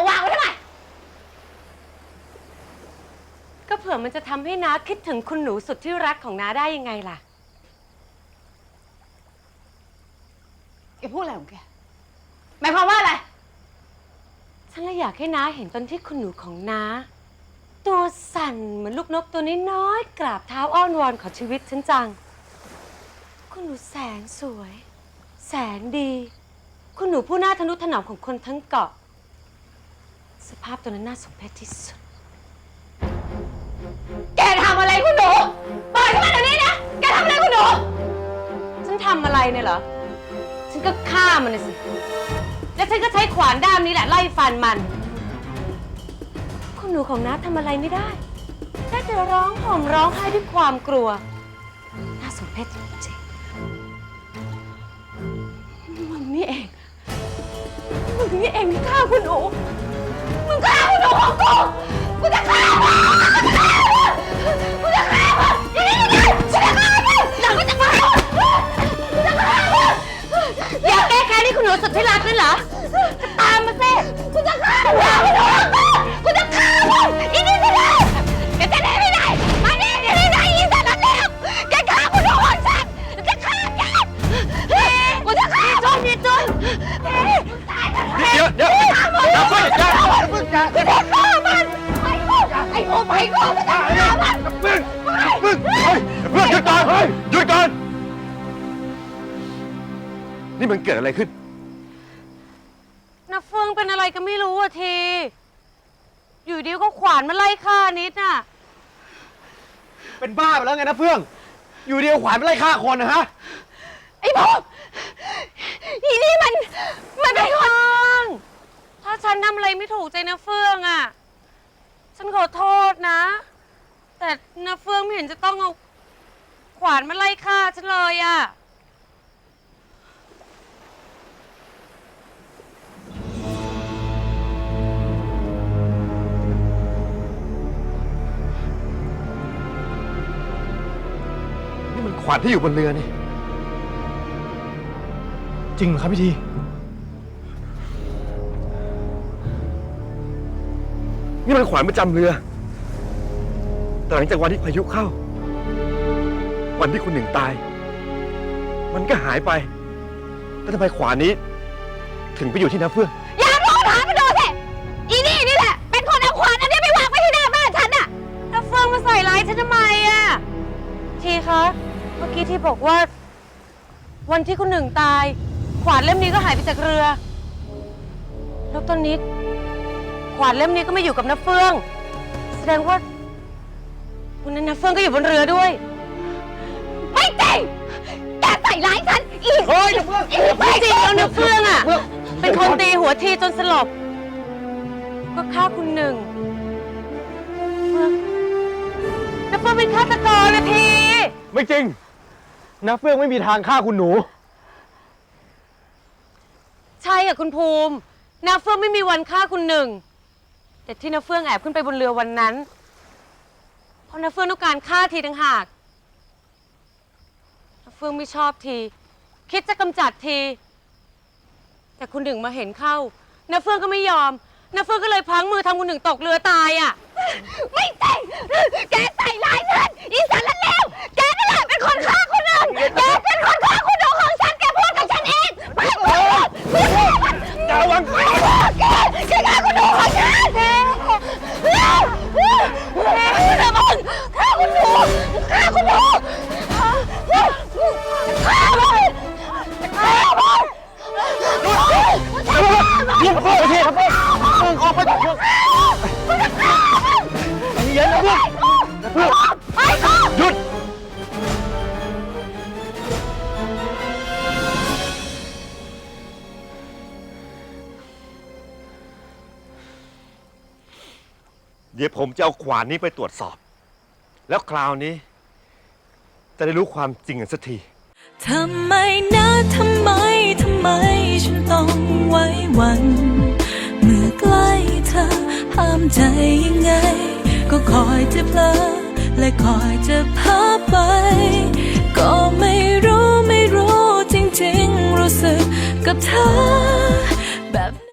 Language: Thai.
มาวางไว้ทำไม ก็เผื่อมันจะทำให้น้าคิดถึงคุณหนูสุดที่รักของน้าได้ยังไงล่ะ แกพูดอะไรของแก หมายความว่าอะไร ฉันเลยอยากให้น้าเห็นตอนที่คุณหนูของน้า ตัวสั่นเหมือนลูกนกตัวน้อยๆกราบเท้าอ้อนวอนขอชีวิตฉันจัง คุณหนูแสนสวย แสนดี คุณหนูผู้น่าทะนุถนอมของคนทั้งเกาะ สภาพตัวนั้นน่าสมเพชที่สุด แกทำอะไรคุณหนูเปิดขึ้นมาเดี๋ยวนี้นะ แกทำอะไรคุณหนู ฉันทำอะไรเนี่ยเหรอ ฉันก็ฆ่ามันนะสิ แล้วฉันก็ใช้ขวานด้ามนี้แหละไล่ฟันมัน คุณหนูของน้าทำอะไรไม่ได้ได้แต่ร้องห่มร้องไห้ด้วยความกลัว น่าสมเพชจริงมึงนี่เอง มึงนี่เองที่ฆ่าคุณหนู มึงฆ่าคุณหนูของกูกูจะฆ่ามึงกูจะฆ่ามึงยังไงยังไงฉันจะฆ่ามึงฉันก็จะฆ่ามึงกูจะฆ่ามึงอยากแก้แค้นให้คุณหนูสุดที่รักด้วยเหรอก็ตามมาสิกูจะฆ่ามึงคุณหนูของกูกูจะฆ่ามึงอีนี่จะ นี่มันเกิดอะไรขึ้นน้าเฟืองเป็นอะไรก็ไม่รู้อะที อยู่ดีก็ขวานมาไล่ฆ่านิดน่ะ เป็นบ้าไปแล้วไงนะเฟื่อง อยู่เดียวขวานไม่ไล่ฆ่าคนนะฮะ ไอ้พวกอีนี่มัน มันเป็นคน ถ้าฉันทำอะไรไม่ถูกใจนะเฟืองอะ่ะฉันขอโทษนะ แต่นะเฟืองไม่เห็นจะต้องเอาขวานมาไล่ฆ่าฉันเลยอะ่ วานที่อยู่บนเรือนี่ จริงเหรอครับพี่ที นี่มันขวานประจำเรือ แต่หลังจากวันที่พายุเข้า วันที่คุณหนึ่งตาย มันก็หายไป แล้วทำไมขวานนี้ ถึงไปอยู่ที่น้าเฟื่อง ที่บอกว่า วันที่คุณหนึ่งตาย ขวานเล่มนี้ก็หายไปจากเรือ แล้วตอนนี้ ขวานเล่มนี้ก็ไม่อยู่กับน้าเฟือง แสดงว่าวันนั้นน้าเฟืองก็อยู่บนเรือด้วย ไม่จริงแกใส่ร้ายฉันอีกเฮ้ยอย่าเพิ่งไม่จริงแล้วนะเฟื่องอะ เป็นคนตีหัวทีจนสลบ ก็ฆ่าคุณหนึ่งเฟื่องน้าเฟื่องเป็นฆาตกรนะที ไม่จริง นะเฟื่องไม่มีทางฆ่าคุณหนู ใช่อะคุณภูมิน้าเฟื่องไม่มีวันฆ่าคุณหนึ่ง แต่ที่น้าเฟื่องแอบขึ้นไปบนเรือวันนั้น เพราะน้าเฟื่องต้องการฆ่าทีต่างหากน้าเฟื่องไม่ชอบที คิดจะกำจัดที แต่คุณหนึ่งมาเห็นเข้าน้าเฟื่องก็ไม่ยอมน้าเฟื่องก็เลยพลั้งมือทำคุณหนึ่งตกเรือตายอะ ไม่จริงแกใส่ร้ายฉันอีสาร เรียกเฟื่องไปทีครับเฟื่องเฟื่องออกไปจากเฟื่องใจเย็นนะเฟื่องนะเฟื่องหยุด เดี๋ยวผมจะเอาขวานนี้ไปตรวจสอบ แล้วคราวนี้ จะได้รู้ความจริงกันสักที ทำไมนะทำ อยจะเพลอและคอยจะพาไป